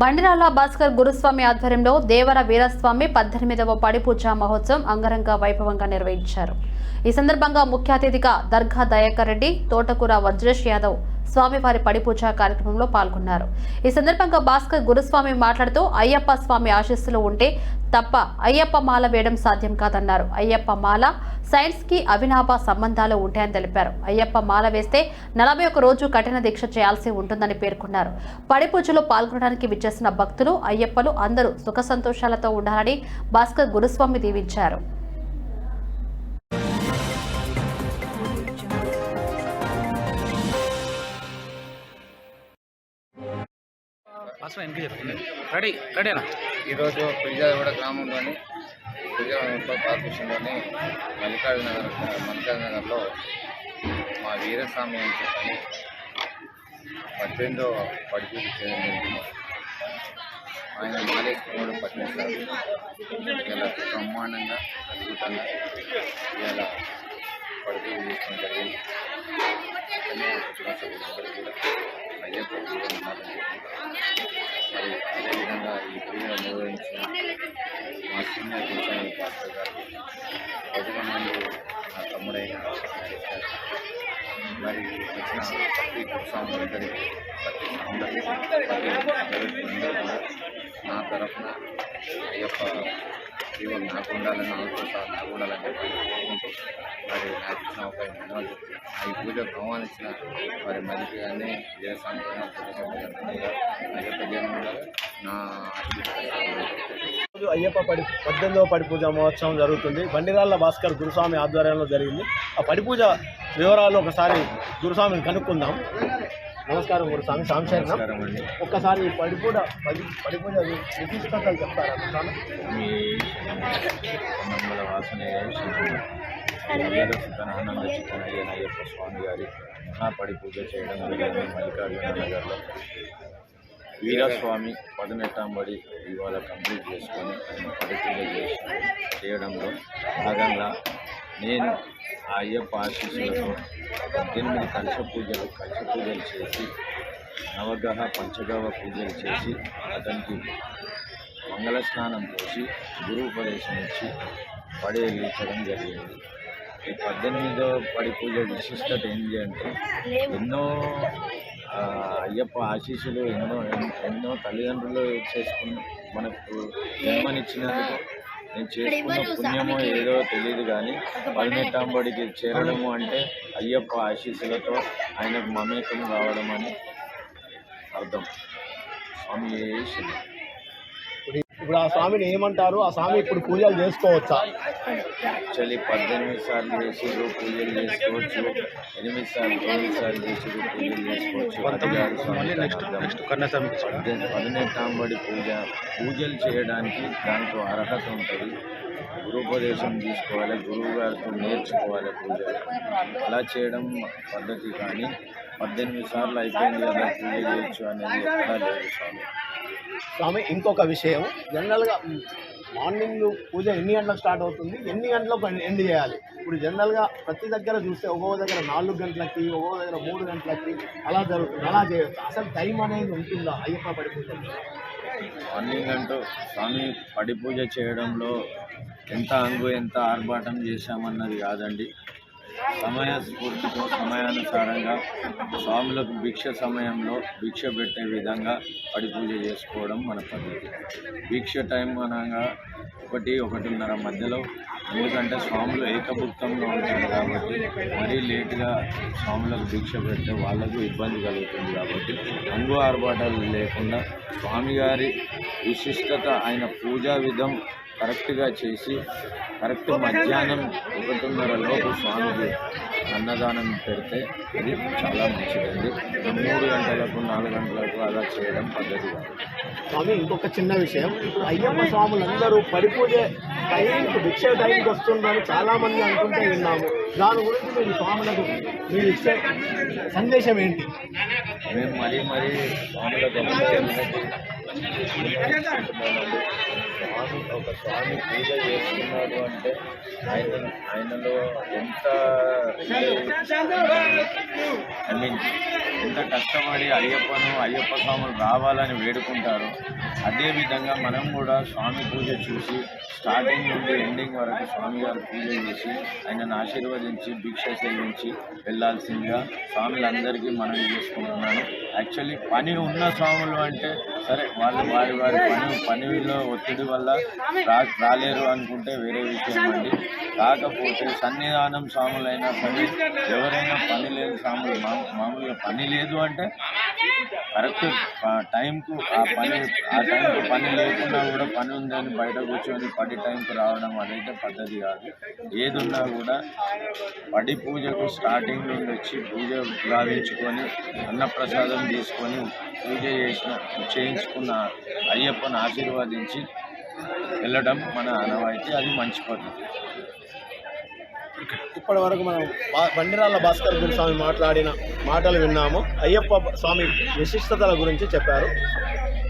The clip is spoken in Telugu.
బండిరాల భాస్కర్ గురుస్వామి ఆధ్వర్యంలో దేవర వీరస్వామి పద్దెనిమిదవ పడిపూజ మహోత్సవం అంగరంగ వైభవంగా నిర్వహించారు. ఈ సందర్భంగా ముఖ్య అతిథిగా దర్గా దయాకర్ రెడ్డి తోటకూర వజ్రేష్ యాదవ్ స్వామివారి పడిపూజ కార్యక్రమంలో పాల్గొన్నారు. ఈ సందర్భంగా భాస్కర్ గురుస్వామి మాట్లాడుతూ అయ్యప్ప స్వామి ఆశీస్సులు ఉంటే తప్ప అయ్యప్ప మాల వేయడం సాధ్యం కాదన్నారు. అయ్యప్ప మాల సైన్స్కి అవినాభ సంబంధాలు ఉంటాయని తెలిపారు. అయ్యప్ప మాల వేస్తే నలభై ఒక రోజు కఠిన దీక్ష చేయాల్సి ఉంటుందని పేర్కొన్నారు. పడిపూజలో పాల్గొనడానికి విచ్చేసిన భక్తులు అయ్యప్పలు అందరూ సుఖ సంతోషాలతో ఉండాలని భాస్కర్ గురుస్వామి దీవించారు. అసలు ఎందుకు చెప్పండి రెడీ రెడీనా? ఈరోజు పిలిజాదగూడ గ్రామంలోని పిలిజాదగూడ కార్పొరేషన్లోని మల్లికార్జున నగర్ మల్లికార్జున నగర్లో మా వీరస్వామి అని చెప్పని పద్దెనిమిదో పడిపూజ చేయడం ఆయన మాలేశ్వరుడు పట్టిస్తారు ఇలా బ్రహ్మాండంగా అద్భుతంగా ఇలా పడిపూజ చేసుకోవడం జరిగింది మరి అదేవిధంగా ఈ నిర్వహించిన మా సీనియర్ పాస్టర్ గారు నా తమ్ముడైన మరి వచ్చిన ప్రతి ప్రతి నా తరఫున అయ్యప్ప జీవన్ నాకు ఉండాలని ఆలోచన నాకు ఉండాలని చెప్పి కోరుకుంటూ మరి నాకు ఇచ్చిన ఒక చెప్తూ నా ఈ పూజకు ఆహ్వానించిన మరి మరికి అన్ని దేవస్థానం అయ్యప్ప జీవనం ఉండాలి నా ఆశీర్వాదాలు రోజు అయ్యప్ప పడి పద్దెనిమిదవ పడి పూజ మహోత్సవం జరుగుతుంది. బండిరాళ్ళ భాస్కర్ గురుస్వామి ఆధ్వర్యంలో జరిగింది. ఆ పడి పూజ వివరాలు ఒకసారి గురుస్వామిని కనుక్కుందాం. నమస్కారం గురుస్వామి సాంశరణం ఒక్కసారి ఈ పడి పూజ పడి పడి పూజ విశిష్టతలు చెప్తారా గురుస్వామి? పొన్నమ్మల వాసనయ్య సుతన ఆనంద అయ్యప్ప స్వామి గారి మహాపడి పూజ చేయడం జరిగింది మల్లికార్జున నగర్లో వీరస్వామి పదునెట్టాంబడి ఇవాళ కంప్లీట్ చేసుకొని ఆయన పడి పూజ చేసి చేయడంలో భాగంగా నేను ఆ అయ్యప్ప ఆశీస్సులతో పద్దెనిమిది కలశ పూజలు కలశ పూజలు చేసి నవగ్రహ పంచగవ పూజలు చేసి అతనికి మంగళ స్నానం పోసి గురుపదేశం ఇచ్చి పడి వెలిగించడం జరిగింది. ఈ పద్దెనిమిదో పడి పూజ విశిష్టత ఏంటి అంటే ఎన్నో అయ్యప్ప ఆశీస్సులు ఎన్నో ఎన్నో తల్లిదండ్రులు చేసుకున్న మనకు జన్మనిచ్చినందుకు నేను చేసుకున్న పుణ్యమో ఏదో తెలియదు కానీ పదినెట్టాంబడికి చేరడము అంటే అయ్యప్ప ఆశీస్సులతో ఆయనకు మమేకం కావడం అని అర్థం. స్వామి ఇప్పుడు ఆ స్వామిని ఏమంటారు? ఆ స్వామి ఇప్పుడు పూజలు చేసుకోవచ్చా? యాక్చువల్లీ పద్దెనిమిది సార్లు చేసిరు పూజలు చేసుకోవచ్చు. ఎనిమిది సార్లు తొమ్మిది సార్లు చేసిరు పూజలు చేసుకోవచ్చు. పదినెట్టాంబడి పూజ పూజలు చేయడానికి దాంట్లో అర్హత ఉంటుంది. గురుపదేశం తీసుకోవాలి గురువు గారితో నేర్చుకోవాలి పూజలు. అలా చేయడం పద్ధతి కానీ పద్దెనిమిది సార్లు అయిపోయింది కదా పూజ చేయొచ్చు అనేది ఎక్కడా లేదు స్వామి. స్వామి ఇంకొక విషయం. జనరల్గా మార్నింగ్ పూజ ఎన్ని గంటలకు స్టార్ట్ అవుతుంది? ఎన్ని గంటలకు ఎండ్ చేయాలి? ఇప్పుడు జనరల్గా ప్రతి దగ్గర చూస్తే ఒక్కొక్క దగ్గర నాలుగు గంటలకి ఒక్కొక్క దగ్గర మూడు గంటలకి అలా జరుగుతుంది. అలా చేయవచ్చు అసలు టైం అనేది ఉంటుందా అయ్యప్ప పడి పూజ? మార్నింగ్ అంటూ స్వామి పడి పూజ చేయడంలో ఎంత అంగు ఎంత ఆర్భాటం చేశామన్నది కాదండి. సమయ స్ఫూర్తితో సమయానుసారంగా స్వాములకు భిక్ష సమయంలో భిక్ష పెట్టే విధంగా పడి పూజ చేసుకోవడం మన పద్ధతి. భిక్ష టైం అనగా ఒకటి ఒకటిన్నర మధ్యలో ఎందుకంటే స్వాములు ఏకభుక్తంలో ఉంటారు కాబట్టి మరీ లేటుగా స్వాములకు భిక్ష పెడితే వాళ్ళకు ఇబ్బంది కలుగుతుంది కాబట్టి అంగు ఆర్భాటాలు లేకుండా స్వామిగారి విశిష్టత ఆయన పూజా విధం కరెక్ట్గా చేసి కరెక్ట్ మధ్యాహ్నం ఒకటిన్నర లోపు స్వామికి అన్నదానం పెడితే అది చాలా మంచిదండి. మూడు గంటలకు నాలుగు గంటలకు అలా చేయడం పద్ధతి స్వామి ఇంకొక చిన్న విషయం. ఇప్పుడు అయ్యప్ప స్వాములందరూ పడి పూజ టైంకి భిక్ష టైంకి వస్తుందని చాలా మంది అనుకుంటే విన్నాము దాని గురించి మీరు స్వాములకు మీరు ఇచ్చే సందేశం ఏంటి? మేము మరీ మరీ స్వాములకు. స్వామి ఒక స్వామి పూజ చేస్తున్నాడు అంటే ఆయన ఆయనలో ఎంత ఐ మీన్ ఎంత కష్టపడి అయ్యప్పను అయ్యప్ప స్వాములు రావాలని వేడుకుంటారు అదేవిధంగా మనం కూడా స్వామి పూజ చూసి స్టార్టింగ్ నుండి ఎండింగ్ వరకు స్వామి గారు పూజ చేసి ఆయనను ఆశీర్వదించి భిక్ష సేవించి వెళ్ళాల్సిందిగా స్వాములందరికీ మనం చేసుకుంటున్నాను. యాక్చువల్లీ పని ఉన్న స్వాములు అంటే సరే వాళ్ళు వారి వారి పని పనిలో ఒత్తిడి వల్ల రాలేరు అనుకుంటే వేరే విషయం అండి. కాకపోతే సన్నిధానం స్వాములైనా పని ఎవరైనా పని లేని స్వాములు మామూలుగా పని లేదు అంటే కరెక్ట్ టైంకు ఆ పని ఆ టైంకు పని లేకుండా కూడా పని ఉందని బయట కూర్చొని పడి టైంకు రావడం అదైతే పద్ధతి కాదు. ఏదున్నా కూడా పడి పూజకు స్టార్టింగ్ నుండి వచ్చి పూజ గావించుకొని అన్నప్రసాదం తీసుకొని పూజ చేసిన చేయించుకున్న అయ్యప్పను ఆశీర్వదించి వెళ్ళడం మన ఆనవాయితీ అది మంచి పద్ధతి. ఇప్పటి వరకు మనం బా- బండిరాళ్ళ భాస్కర్ గురుస్వామి మాట్లాడిన మాటలు విన్నాము. అయ్యప్ప స్వామి విశిష్టతల గురించి చెప్పారు.